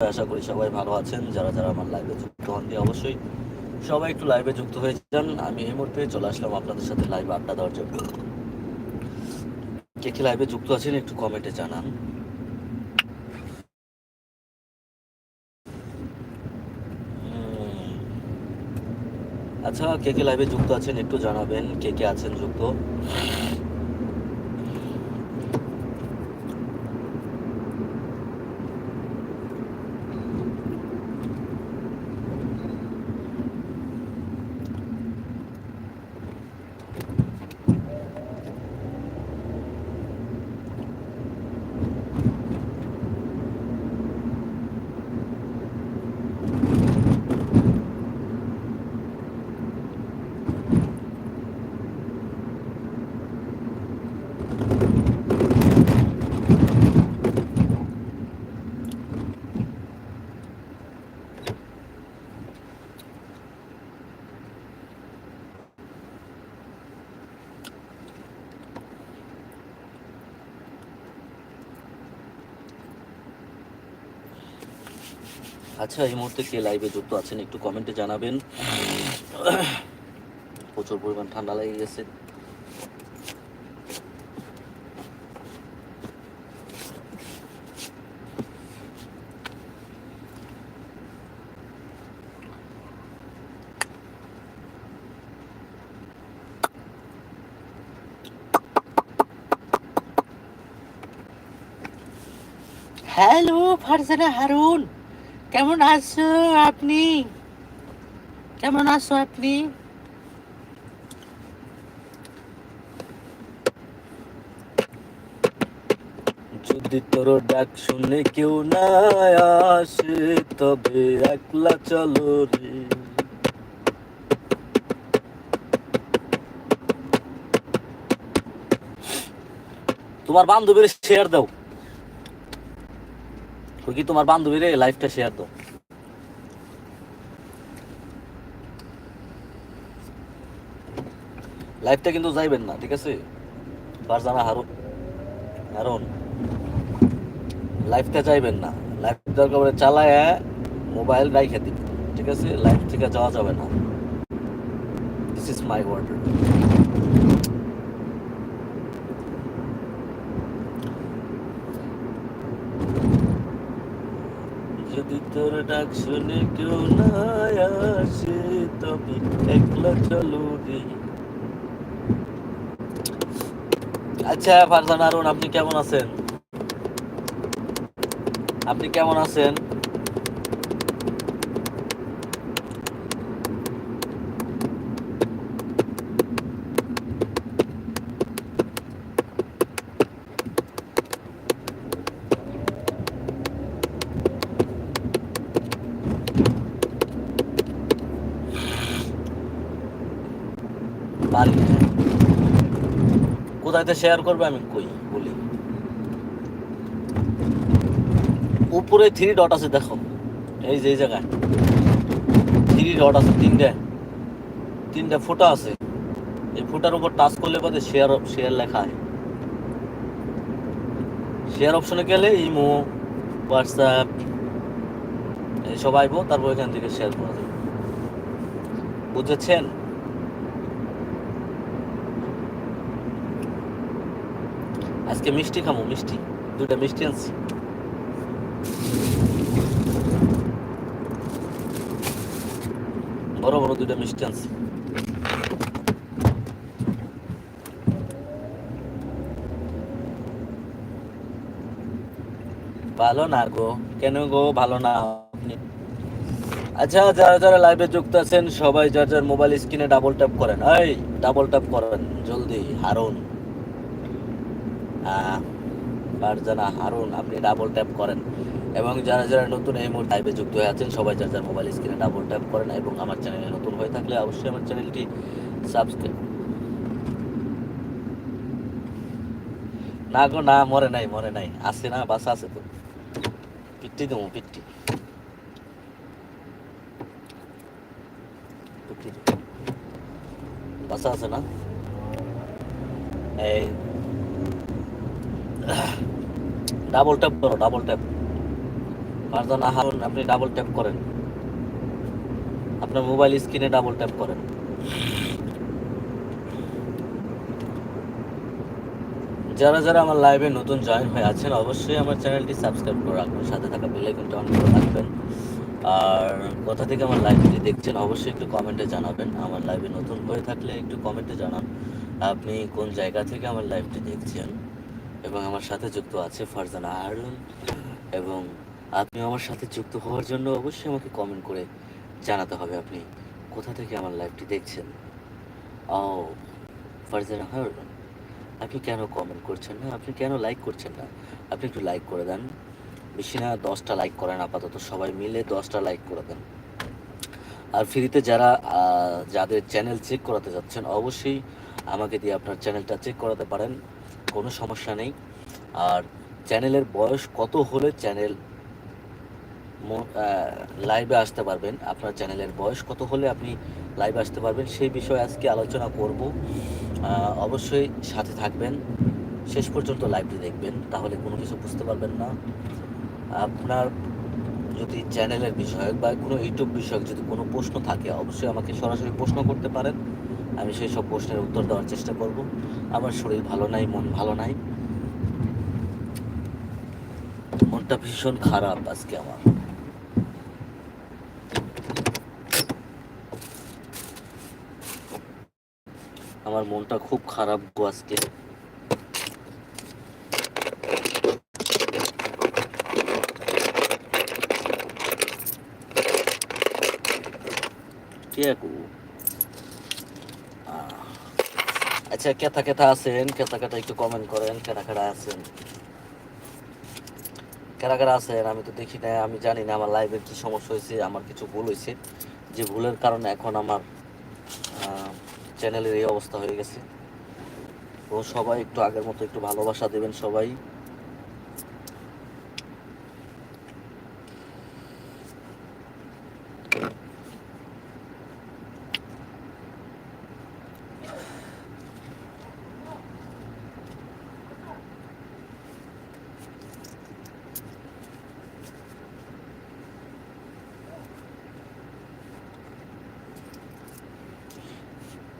আশা করি সবাই ভালো আছেন, যারা যারা আমার লাইভে যুক্ত হন দিয়ে অবশ্যই সবাই একটু লাইভে যুক্ত হয়ে যান। আমি এই মুহূর্তে চলে আসলাম আপনাদের সাথে লাইভে আড্ডা দেওয়ার জন্য। কে কে লাইভে যুক্ত আছেন একটু কমেন্টে জানান। আচ্ছা কে কে লাইভে যুক্ত আছেন একটু জানাবেন, কে কে আছেন যুক্ত? আচ্ছা এই মুহূর্তে কে লাইভে যুক্ত আছেন একটু কমেন্টে জানাবেন। প্রচুর পরিমাণ ঠান্ডা লেগে গেছে। হ্যালো ফারজানা হারুন। কেমন আছো আপনি? কেমন আছো আপনি? যদি তোর ডাক শুনে কেউ না আসে, তবে একলা চলো রে। তোমার বান্ধবীর শেয়ার দাও। ওই কি তোমার বান্ধবীর লাইফটা শেয়ার দাও লাইফটা কিন্তু যাইবেন না, ঠিক আছে? ফারজানা হারুন। হারুন লাইফটা চাইবেন না। লাইফ দরকার পড়ে চালায় মোবাইল রাইখে দিন ঠিক আছে? লাইফ থেকে যাওয়া যাবে না। দিস ইজ মাই ওয়ার্ড যদি তোর ডাক শুনে কেউ না আসে, তবে একলা চলো রে আচ্ছা ফারজান, আরুন, আপনি কেমন আছেন? আপনি কেমন আছেন পারি না। কোথায় শেয়ার করবে, আমি কই, বলি। উপরে থ্রি ডট আছে, দেখো। এই যে জায়গায়। থ্রি ডট আছে, তিনটে। তিনটে ফুটা আছে। এই ফুটার উপর টাচ করলে বাদে শেয়ার শেয়ার লেখা হয়। শেয়ার অপশনে গেলে ইমো হোয়াটসঅ্যাপ সব আইবো, তারপর এখান থেকে শেয়ার করা যাবে। বুঝেছেন? আজকে মিষ্টি খামো, মিষ্টি। দুইটা মিষ্টি আনছি। বড় বড় দুইটা মিষ্টি আনছি। ভালো না গো। কেন গো ভালো না? আপনি আচ্ছা যারা যারা লাইভে যুক্ত আছেন, সবাই যার যার মোবাইল স্ক্রিনে ডাবল ট্যাপ করেন। এই ডাবল ট্যাপ করেন, জলদি, হারুন। ফারজানা হারুন, আপনি ডাবল ট্যাপ করেন। এবং যারা যারা নতুন এই মুহূর্তে লাইভে যুক্ত হয়ে আছেন, সবাই যার যার মোবাইল স্ক্রিনে ডাবল ট্যাপ করেন এবং আমার চ্যানেলে নতুন হয়ে থাকলে অবশ্যই আমার চ্যানেলটি সাবস্ক্রাইব না গো, না, মরে নাই মরে নাই। আছে না, বাসা আছে তো। পিট্টি দেবো দেবো। বাসা আছে না? এই ডাবল ট্যাপ করো ডাবল ট্যাপ ফারজানা হারুন আপনি ডাবল ট্যাপ করেন। আপনার মোবাইল স্ক্রিনে ডাবল ট্যাপ করেন। যারা যারা আমার লাইভে নতুন জয়েন হয়ে আছেন, অবশ্যই আমার চ্যানেলটি সাবস্ক্রাইব করে রাখবেন, সাথে থাকা বেল আইকনটা অন করে রাখবেন। আর কোথা থেকে আমার লাইভটি দেখছেন, অবশ্যই একটু কমেন্টে জানাবেন। আমার লাইভে নতুন হয়ে থাকলে একটু কমেন্টে জানান, আপনি কোন জায়গা থেকে আমার লাইভটি দেখছেন। এবং আমার সাথে যুক্ত আছে ফারজানা হারুন এবং আপনি আমার সাথে যুক্ত হওয়ার জন্য অবশ্যই আমাকে কমেন্ট করে জানাতে হবে আপনি কোথা থেকে আমার লাইভটি দেখছেন। ও ফারজানা হারুন আপনি কেন কমেন্ট করছেন না? আপনি কেন লাইক করছেন না? আপনি একটু লাইক করে দেন। বেশি না, দশটা লাইক করেন আপাতত। সবাই মিলে দশটা লাইক করে দেন। আর ফ্রিতে যারা যাদের চ্যানেল চেক করাতে যাচ্ছেন, অবশ্যই আমাকে দিয়ে আপনার চ্যানেলটা চেক করাতে পারেন। কোনো সমস্যা নেই। আর চ্যানেলের বয়স কত হলে চ্যানেল লাইভে আসতে পারবেন? আপনার চ্যানেলের বয়স কত হলে আপনি লাইভে আসতে পারবেন? সেই বিষয়ে আজকে আলোচনা করব। অবশ্যই সাথে থাকবেন। শেষ পর্যন্ত লাইভটি দেখবেন। তাহলে কোনো কিছু বুঝতে পারবেন না। আপনার যদি চ্যানেলের বিষয়ক বা কোনো ইউটিউব বিষয়ক যদি কোনো প্রশ্ন থাকে, অবশ্যই আমাকে সরাসরি প্রশ্ন করতে পারেন। আমি সেই সব প্রশ্নের উত্তর দেওয়ার চেষ্টা করব। আমার শরীর ভালো নাই, মন ভালো নাই। মনটা ভীষণ খারাপ আজকে আমার। আমার মনটা খুব খারাপ গো আজকে। কি আকু আহ, আচ্ছা কেথা কেথা আছেন? কেথা কেথা একটু কমেন্ট করেন কেনা কেনা আছেন? কারা কারা আছেন? আমি তো দেখি না, আমি জানি না আমার লাইভের কি সমস্যা হয়েছে, আমার কিছু ভুল হয়েছে। যে ভুলের কারণে এখন আমার চ্যানেলের এই অবস্থা হয়ে গেছে। তো সবাই একটু আগের মতো একটু ভালোবাসা দেবেন সবাই।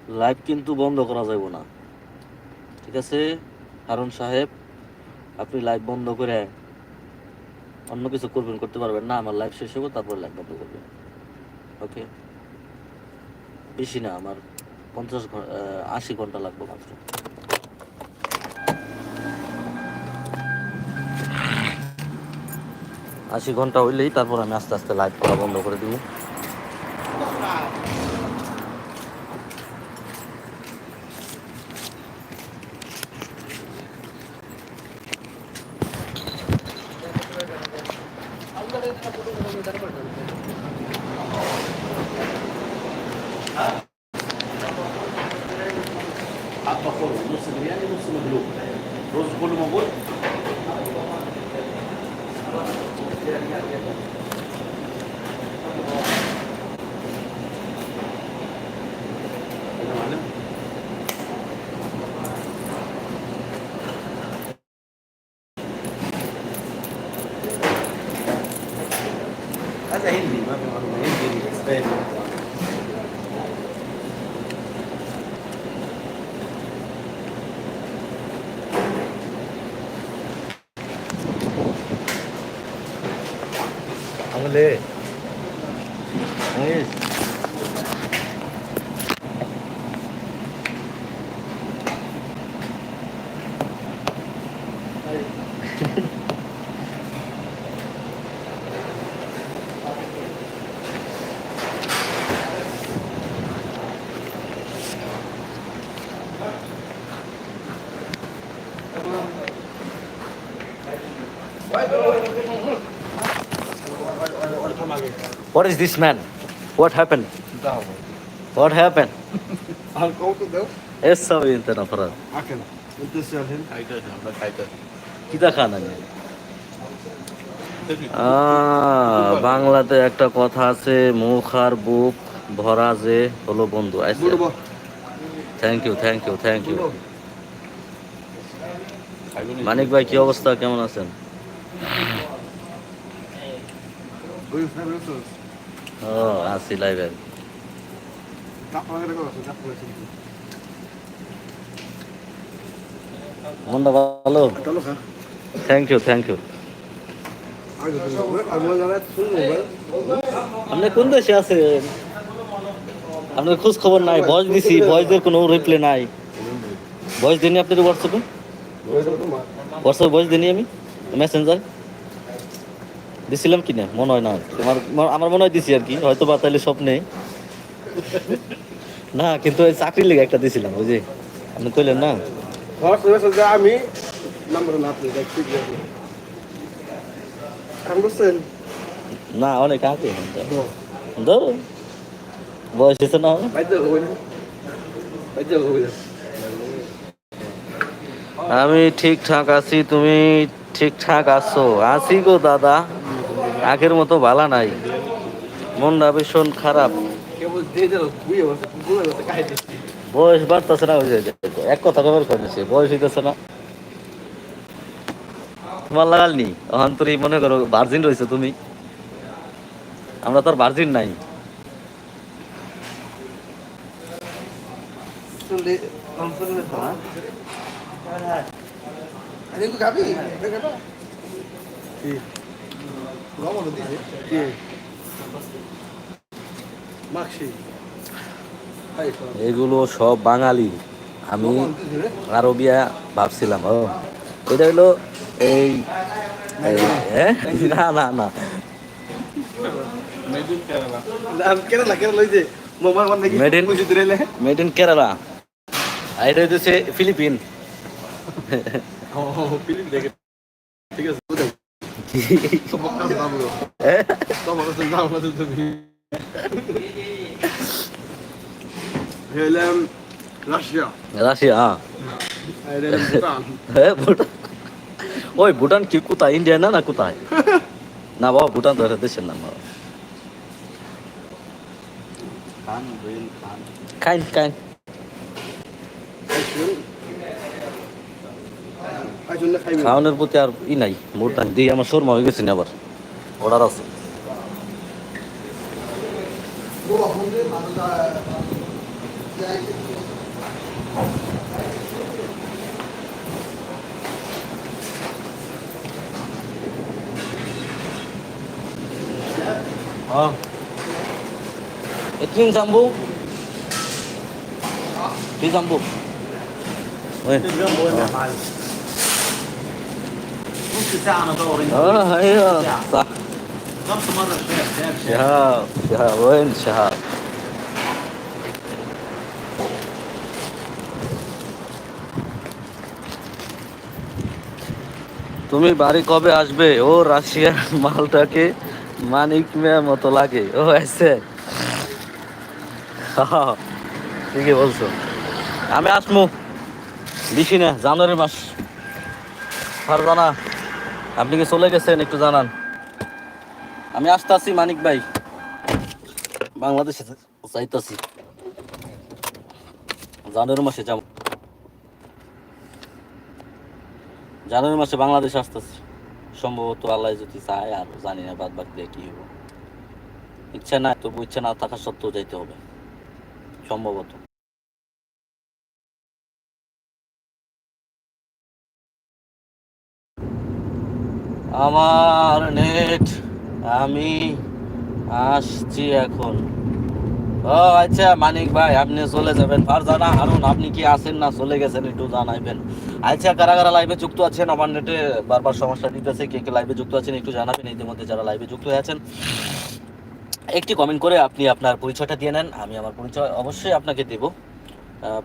লাইভ কিন্তু বন্ধ করা যাবে না। ঠিক আছে? হারুন সাহেব, আপনি লাইভ বন্ধ করে অন্য কিছু করবেন, করতে পারবেন না। আমার লাইভ শেষ হবে তারপর লাইভ বন্ধ করবেন। ওকে? বেশি না, আমার পঞ্চাশ ঘণ্টা আশি ঘণ্টা লাগবে মাত্র। আশি ঘণ্টা হইলেই তারপর আমি আস্তে আস্তে লাইভ করা বন্ধ করে দিব। هذا هندي ما في معلومة هندي اسباني عامل ايه؟ What is this man? What happened? دعوة What happened? هالقوة ده ايش تسوي انت نفرات؟ عكن انت سالهن حيدر عملك حيدر কিতা খান আনি আহ, বাংলাতে একটা কথা আছে মুখ আর বুক ভরা যে হলো বন্ধু আচ্ছা بولو thank you thank you thank you بولو Manik ভাই, কি অবস্থা? কেমন আছেন? ও ভালো? Thank you thank you. আপনি কোন দেশে আছেন? আপনার খোঁজ খবর নাই ভয়েস দিছি ভয়েসের কোনো রিপ্লাই নাই। ভয়েস দিনি আপনার হোয়াটসঅ্যাপে হোয়াটসঅ্যাপে ভয়েস দিনি আমি মেসেঞ্জার দিছিলাম কি না মনে হয় না তোমার আমার মনে হয় দিছি আর কি। হয়তো বা তাহলে স্বপ্নে না কিন্তু ওই চাকরির লেগে একটা দিছিলাম ওই যে। আপনি কইলেন না? Gostando. না অনেক আগে। ধরো। বয়স হয়েছে না? আমি ঠিকঠাক আছি, তুমি ঠিকঠাক আছো? আছি গো দাদা। আগের মতো ভালা নাই। মনটা ভীষণ খারাপ. বয়স বাড়তেছে না এক কথা খবর করেছে বয়স হইতেছে না। তোমার লাগালনি ওখান তোর মনে করো ভার্জিন রয়েছে তুমি। আমরা তো আর ভার্জিন নাই। এগুলো সব বাঙালি। আমি আরবিয়া ভাবছিলাম ও। এটা হলো এই না না না। মেড ইন কেরালা এটা হচ্ছে ফিলিপিন। Oh. হ্যাঁ? হ্যাঁ। হ্যাঁ ভুটান ওই ভুটান কি কোথায় ইন্ডিয়া না না কোথায় না বাবা ভুটান তো দেশের নাম বাবা খাইন খাইন খাওয়ানোর প্রতি আর ই নাই ভুটান দিয়ে আমার শর্মা হয়ে গেছে না আবার। অর্ডার আছে। Oh. Itlin sambu. Di sambu. Oi. اه ايوه صح شهاب شهاب وين شهاب তুমি বাড়ি কবে আসবে ও রাশিয়ার মালটাকে মানিক মেয়ের মতো লাগে ও এসে হ্যাঁ, ঠিকই বলছো আমি আসমু বেশি না জানুয়ারি মাস ফারজানা আপনি কি চলে গেছেন? একটু জানান। আমি আসতে আছি মানিক ভাই। বাংলাদেশে যাইতাছি। জানুয়ারি মাসে যাব। জানুয়ারি মাসে বাংলাদেশ আসতেছি। সম্ভবত আল্লাহ যদি চায়, আর জানি না বাদ বাকি কি হব ইচ্ছা না তবু ইচ্ছা না থাকা সত্ত্বেও যাইতে হবে। সম্ভবত। আমার নেট, আমি আসছি এখন। ও আচ্ছা মানিক ভাই, আপনি চলে যাবেন। ফারজানা হারুন, আপনি কি আছেন না? চলে গেছেন, একটু জানাইবেন। আচ্ছা কারা কারা লাইভে যুক্ত আছেন? আমার নেটে বারবার সমস্যা দিতেছে। কে কে লাইভে যুক্ত আছেন, একটু জানাবেন। ইতিমধ্যে যারা লাইভে যুক্ত হয়ে আছেন, একটি কমেন্ট করে আপনি আপনার পরিচয়টা দিয়ে নেন। আমি আমার পরিচয় অবশ্যই আপনাকে দেব।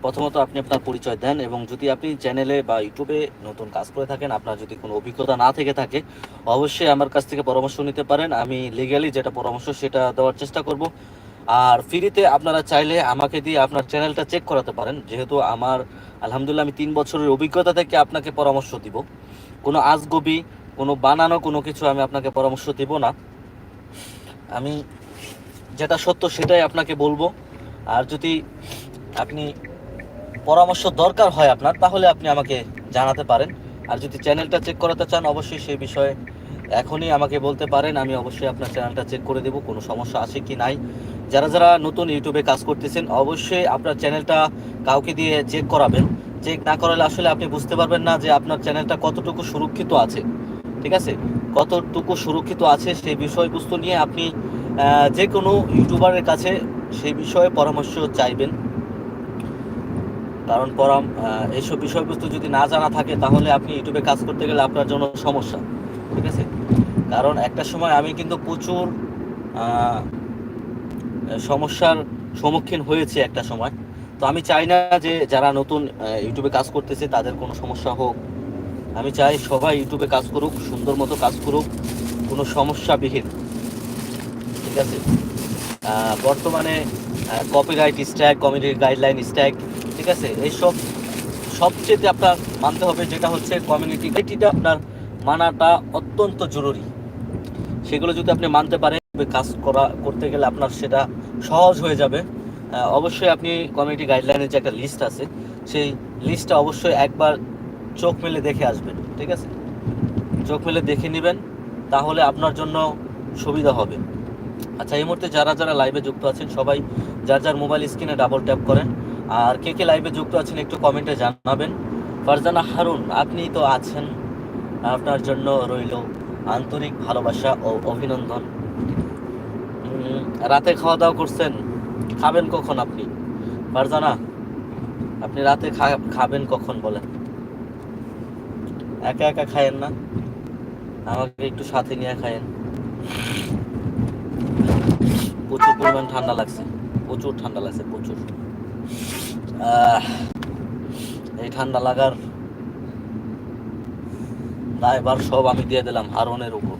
প্রথমত আপনি আপনার পরিচয় দেন এবং যদি আপনি চ্যানেলে বা ইউটিউবে নতুন কাজ করে থাকেন, আপনার যদি কোনো অভিজ্ঞতা না থেকে থাকে, অবশ্যই আমার কাছ থেকে পরামর্শ নিতে পারেন। আমি লিগ্যালি যেটা পরামর্শ সেটা দেওয়ার চেষ্টা করব। আর ফ্রিতে আপনারা চাইলে আমাকে দিয়ে আপনার চ্যানেলটা চেক করাতে পারেন। যেহেতু আমার, আলহামদুলিল্লাহ আমি তিন বছরের অভিজ্ঞতা থেকে আপনাকে পরামর্শ দিব। কোনো আজগবি, কোনো বানানো কোনো কিছু আমি আপনাকে পরামর্শ দিব না। আমি যেটা সত্য সেটাই আপনাকে বলব। আর যদি আপনি পরামর্শ দরকার হয় আপনার, তাহলে আপনি আমাকে জানাতে পারেন। আর যদি চ্যানেলটা চেক করাতে চান, অবশ্যই সেই বিষয়ে এখনই আমাকে বলতে পারেন। আমি অবশ্যই আপনার চ্যানেলটা চেক করে দেবো, কোনো সমস্যা আছে কি নাই। যারা যারা নতুন ইউটিউবে কাজ করতেছেন, অবশ্যই আপনার চ্যানেলটা কাউকে দিয়ে চেক করাবেন। চেক না করালে আসলে আপনি বুঝতে পারবেন না যে আপনার চ্যানেলটা কতটুকু সুরক্ষিত আছে। ঠিক আছে? কতটুকু সুরক্ষিত আছে সেই বিষয়বস্তু নিয়ে আপনি যে কোনো ইউটিউবারের কাছে সেই বিষয়ে পরামর্শ চাইবেন। কারণ পরাম এইসব বিষয়বস্তু যদি না জানা থাকে, তাহলে আপনি ইউটিউবে কাজ করতে গেলে আপনার জন্য সমস্যা, ঠিক আছে? কারণ একটা সময় আমি কিন্তু প্রচুর সমস্যার সম্মুখীন হয়েছে একটা সময়। তো আমি চাই না যে যারা নতুন ইউটিউবে কাজ করতেছে, তাদের কোনো সমস্যা হোক। আমি চাই সবাই ইউটিউবে কাজ করুক, সুন্দর মতো কাজ করুক, কোনো সমস্যাবিহীন, ঠিক আছে? বর্তমানে copyright strike community guideline strike ঠিক আছে? এইসব সবচেয়ে আপনার মানতে হবে যেটা হচ্ছে কমিউনিটি গাইডটা আপনার মানাটা অত্যন্ত জরুরি। সেগুলো যদি আপনি মানতে পারেন কাজ করা, করতে গেলে আপনার সেটা সহজ হয়ে যাবে। অবশ্যই আপনি কমিউনিটি গাইডলাইনের যে একটা লিস্ট আছে, সেই লিস্টটা অবশ্যই একবার চোখ মেলে দেখে আসবেন, ঠিক আছে? চোখ মেলে দেখে নেবেন, তাহলে আপনার জন্য সুবিধা হবে। আচ্ছা এই মুহূর্তে যারা যারা লাইভে যুক্ত আছেন, সবাই যার যার মোবাইল স্ক্রিনে ডাবল ট্যাপ করেন। আর কে কে লাইভে যুক্ত আছেন একটু কমেন্টে জানাবেন। ফারজানা হারুন, আপনি তো আছেন। আপনার জন্য রইল আন্তরিক ভালোবাসা ও অভিনন্দন। রাতে খাওয়া দাওয়া করছেন, খাবেন কখন আপনি? ফারজানা, আপনি রাতে খাবেন কখন বলেন? একা একা খায়েন না? আমাকে একটু সাথে নিয়ে খায়েন। প্রচুর পরিমাণ ঠান্ডা লাগছে, প্রচুর ঠান্ডা লাগছে, প্রচুর। এই ঠান্ডা লাগার দায়ভার সব আমি দিয়ে দিলাম হারনের উপর।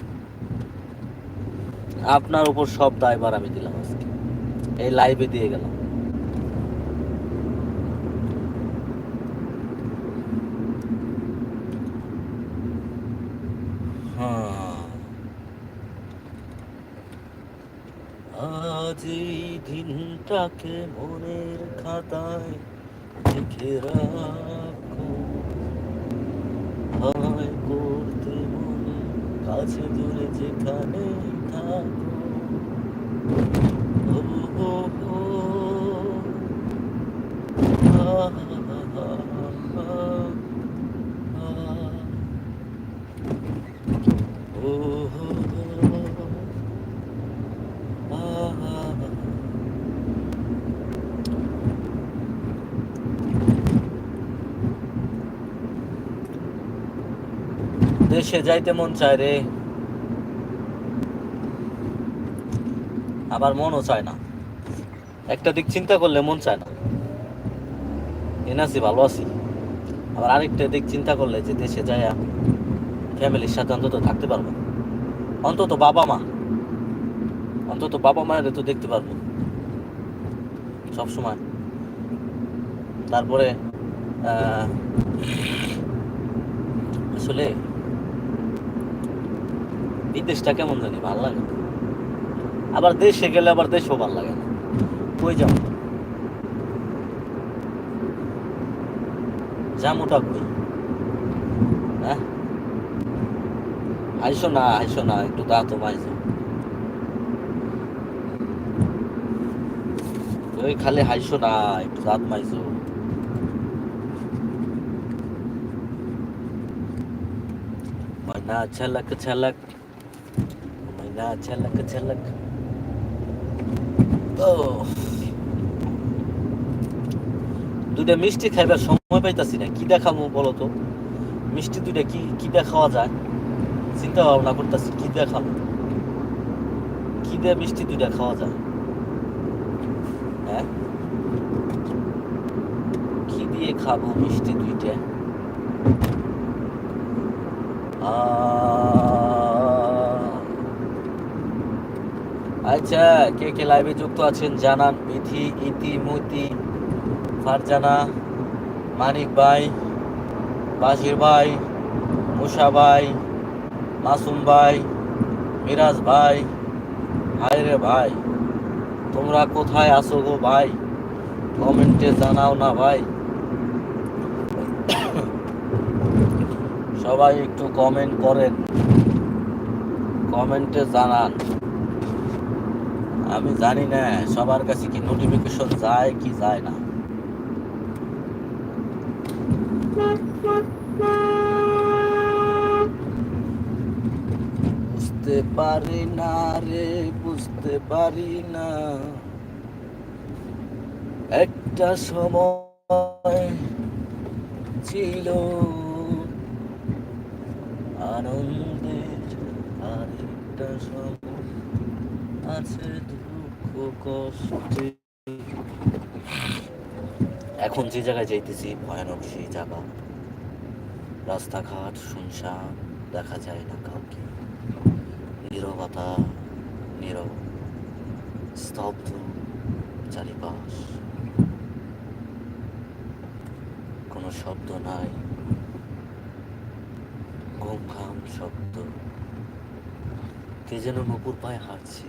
আপনার উপর সব দায়ভার আমি দিলাম আজকে। এই লাইভে দিয়ে গেলাম। হ্যাঁ। আজ দিনটাকে মনের খাতায় লিখে রাখো। করতে মনে কাছে দূরে যেখানে থাকো। দেশে যাইতে মন চায় রে। আবার মনও চায় না। একটা দিক চিন্তা করলে মন চায় না। এনে আছি, ভালো আছি। আবার আরেকটা দিক চিন্তা করলে যে দেশে যায় ফ্যামিলির সাথে অন্তত থাকতে পারব। অন্তত বাবা মা। অন্তত বাবা মায়ের তো দেখতে পারব। সবসময়। তারপরে আসলে বিদেশটা কেমন জানি, ভালো লাগে না। আবার দেশে গেলে আবার দেশও ভালো লাগে না। কই যাব? জামুটা কই? হ্যাঁ? আইসো না আইসো না, একটু দা তো ওই খালি হাইসো না, একটু দাঁত মাইজো। ময়না ঝলক ঝলক ময়না ঝলক ঝলক। ও। দুইটা মিষ্টি খাইবার সময় পাইতাছি না কি দেখামু বলো তো? মিষ্টি দুইটা কি কি দেখাওয়া যায়? চিন্তা ভাবনা করতেছি কি দেখাবো কি দিয়ে মিষ্টি দুইটা খাওয়া যায়? হ্যাঁ? কি দিয়ে খাব মিষ্টি দুইটা? আহ, আচ্ছা কে কে লাইভে যুক্ত আছেন জানান বিথি ইতি মতি ফারজানা, মানিক ভাই বাসির ভাই, মুসা ভাই, মাসুম ভাই, মিরাজ ভাই ভাই রে ভাই, তোমরা কোথায় আছো গো ভাই? কমেন্টে জানাও না ভাই। সবাই একটু কমেন্ট করেন। কমেন্টে জানান। আমি জানি না, সবার কাছে কি নোটিফিকেশন যায় কি যায় না। বুঝতে পারি না রে, বুঝতে পারি না। একটা সময় ছিল আনন্দের আরেকটা সময়। এখন যে জায়গায় যাইতেছি, ভয়ানক সেই জায়গা। রাস্তাঘাট, শুনশান, দেখা যায় না কাউকে। নীরবতা, নীরব, স্তব্ধ চারিপাশ। কোনো শব্দ নাই। ঘুম ঘাম শব্দ। কে যেন নপুর পায়ে হাঁটছে।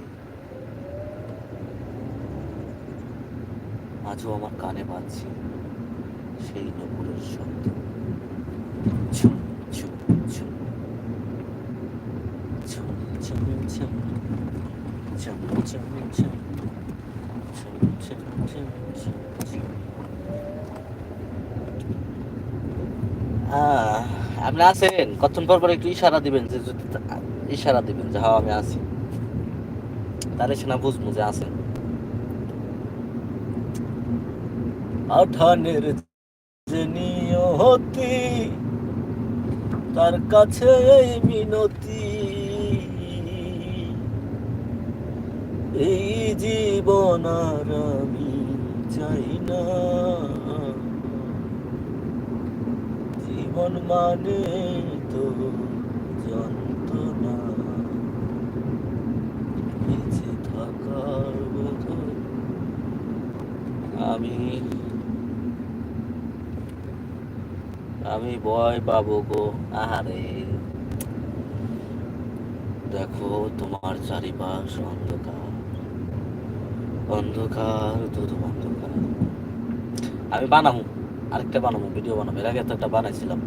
আজও আমার কানে বাজছে সেই নপুরের শব্দ। আপনি আছেন? কতক্ষণ পর পর একটু ইশারা দিবেন যে যদি ইশারা দিবেন যে হ্যাঁ আমি আছি। তাহলে সেনা বুঝব যে আছেন আঠানের যে নিয়তি, তার কাছে এই মিনতি। এই জীবন আর আমি চাই না। জীবন মানে তো আমি আমি ভয় পাবো গো, আহারে। দেখো তোমার চারিপাশ অন্ধকার। অন্ধকার শুধু অন্ধকার। আমি বানাবো আরেকটা বানাবো ভিডিও বানাবো এর আগে তো একটা বানাইছিলাম।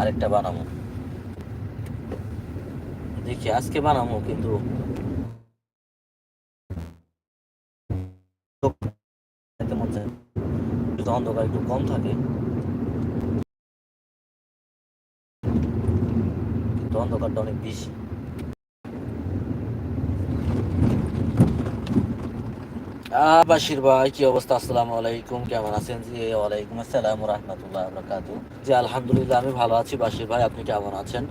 আরেকটা বানাবো দেখি, আজকে বানাবো কিন্তু অন্ধকার একটু কম থাকে। কিন্তু অন্ধকারটা অনেক বেশি। বাশির ভাই, কি অবস্থা? আসসালামু আলাইকুম। কেমন আছেন? জি, ওয়ালাইকুম আসসালাম রহমতুল্লাহ বরকাতু জি, আলহামদুলিল্লাহ, আমি ভালো আছি বাসির ভাই। আপনি কেমন আছেন?